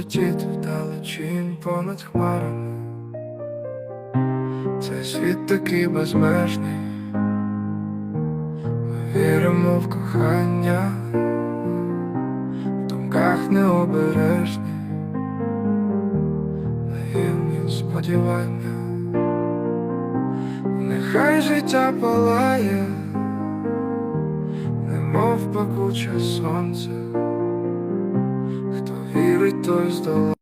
і полетіти вдалечінь понад хмарами. Цей світ такий безмежний. Ми віримо в кохання, в думках необережні, наївні сподівання. Нехай життя палає, немов пекуче сонце, every Thursday.